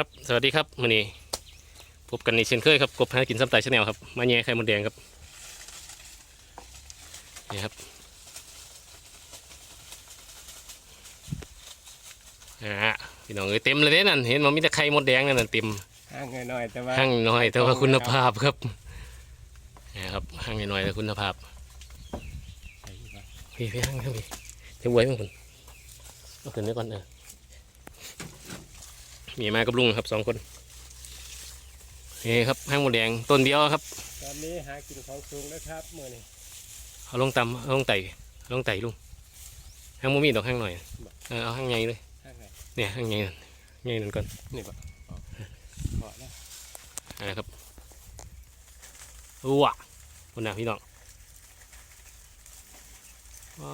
ครับสวัสดีครับมื่อนี้พบกันในเช่นเคยครับกบหากินซ้ำไต่ชาแนลครับมาแย่ไข่มดแดงครับนี่ครับอ่าพี่น้องเอ้ยเต็มเลยเด้นั่นเห็นมันมีแต่ไข่มดแดงนั่นนะเต็มห่างหน่อยๆแต่ว่าห้างน้อยแต่ว่าคุณภาพครับนะครับห้างน้อยแต่คุณภาพพี่พี่ห้างครับพี่จะไว้มั้งคุณเอาขึ้นไว้ก่อนเออ มีมากับลุงครับสองคนนี่ครับห้างมดแดงต้นเดียวครับ ตอนนี้หากินของสูงแล้วครับมื่อนี้เอาลงตำเอาลงไต่เอาลงไต่ลุงห้างโมมีดอกห้างหน่อยเออเอาห้างใหญ่เลยห่างไงเนี่ยห้างใหญ่นั่นใหญ่นั่นก่อนนี่ปะพอแล้วเอะไรครับว้าคุณน่ะพี่น้องอ๋อ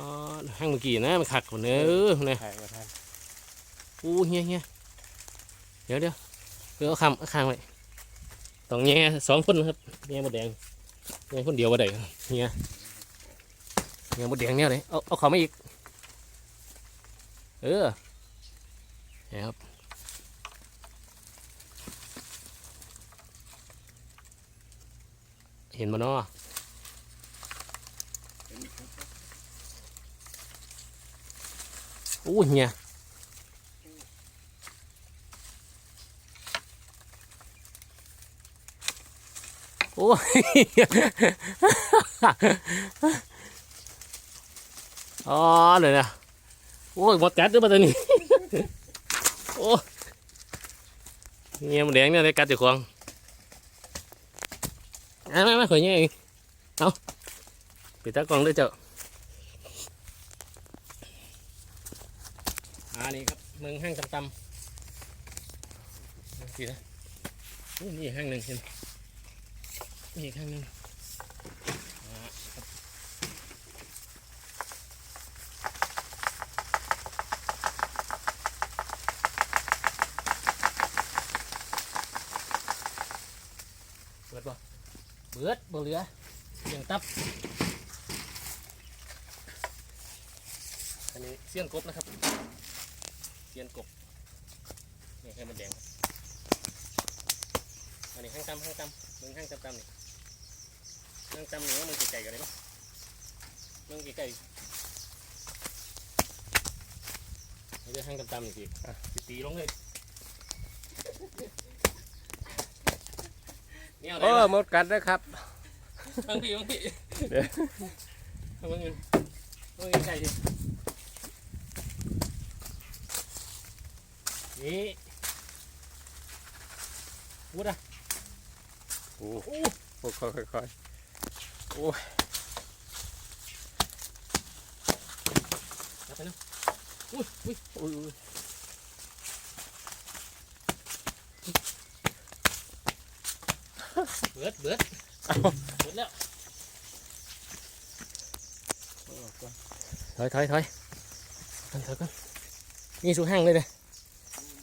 ห้างเมื่อกี้นะมันขัดคนเนื้อเนี่ยถ่ายมาทันอู้เฮียเฮียเดี๋ยวเดี๋ยวเพื่ออาคำเอาคางไว้ต้องแง่สองคนนครับแง่หมดแดงแง่คนเดียวว่าได้เฮียแง่หมดแดงเนี่ยเลยเอาเอาเขามาอีก เออเนี่ยครับเห็นมันเนาะอู้เฮีย อ้ยอ๋อเลยนะโอ้ยหมดแกัดด้วยปะตัวนี้โอ้เงี้ยมันแดงเนี่ยได้กัดจากของอะมามาขอเงี้ยเองเอาปิดตากล้องด้วยเจ้าอ่านี่ครับมืองห้างตำตำสินะนี่ห้างหนึ่งเห็น นี่อีกข้างหนึงอ่าครับเบิดบ่เบิดบ่เหลือเสียงตับ อันนี้เสียงกบนะครับ เสียงกบนี่ไข่มันแดงอันนี้ห้างตำห้างตำมึงห้างตำตำนี่ นั่งจำหนูว่ามันไก่ๆกันเลยปะมันไก่ๆไม่ได้ห้างตำๆนี่สิอะสิตีลงเลยเนี่ยเอาไหนโอ้วะหมดกัดแล้วครับบางพี่บางพี่เดี๋ยวเอาบางเงินบางไก่สินี่วุ้ดอะโอ้โอ้โหค่อยๆค่อยๆ โอ้ยไปเนาะอุ้ยอุ้ยอุ้ยเบิดเบิดเบิดแล้วถอยถอยถอยถอยถอยก่อนนี่สูห้างเลยเลย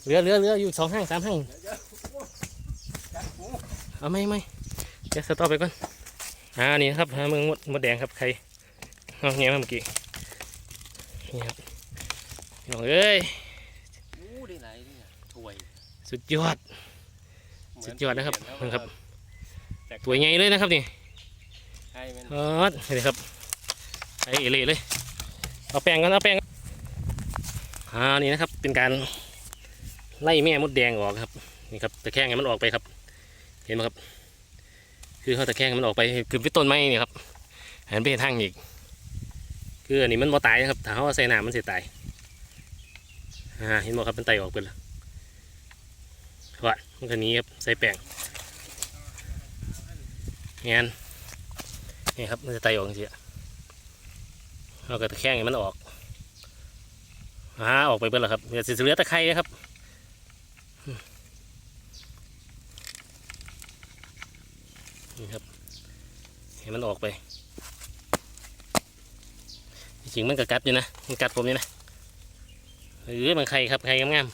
เหลือเหลือเหลืออยู่สองห้างสามห้างเอาไม่ไม่เดี๋ยวสต็อปไปก่อน อ่านี่นะครับหาเมืองมดมดแดงครับใครเอาเงี้ยมาเมื่อกี้นี่ครับพี่น้องเอ้ยอู้ได้ไหนเนี่ยถ้วยสุดยอด สุดยอดนะครับเหมือนะครับแต่ตัวใหญ่เลยนะครับนี่ไข่มันฮอดนี่ครับไอ้เอเล่เลย เอาแป้งกันเอาแป้งก่อนอ่านี่นะครับ เป็นการไล่แม่มดแดงออกครับ นี่ครับตะแคงให้มันออกไปครับ เห็นไหมครับ คือเขาตะแคงมันออกไปคือไปต้นไม้นี่ครับหันไปทางอีก คืออันนี้มันบ่ตายนะครับถ้าเขาเอาใส่น้ำมันเสียตายอ่าเห็นไหมครับมันไตออกไปแล้วว่ามันก็นี้ครับใส่แป้งงานนี่ครับมันจะไตออกจริงๆเราก็ตะแคงมันออกอ่าออกไปเบิดแล้วครับเดี๋ยวสิเหลือตะไคร้นะครับ นี่ครับให้มันออกไป จริงมันก็กัดอยู่นะ มันกัดผมอยู่นะเออมันไข่ครับไข่งาม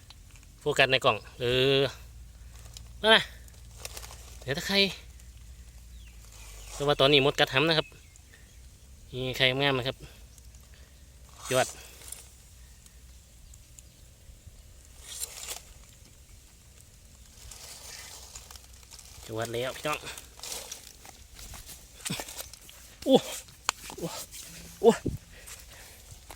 ๆโฟกัสในกล่องเออนั่นนะเดี๋ยวถ้าไข่เพราะว่าตอนนี้มดกัดหำนะครับนี่ไข่งามๆนะครับยอด จวดแล้วพี่น้องโอ้โอ้โอ้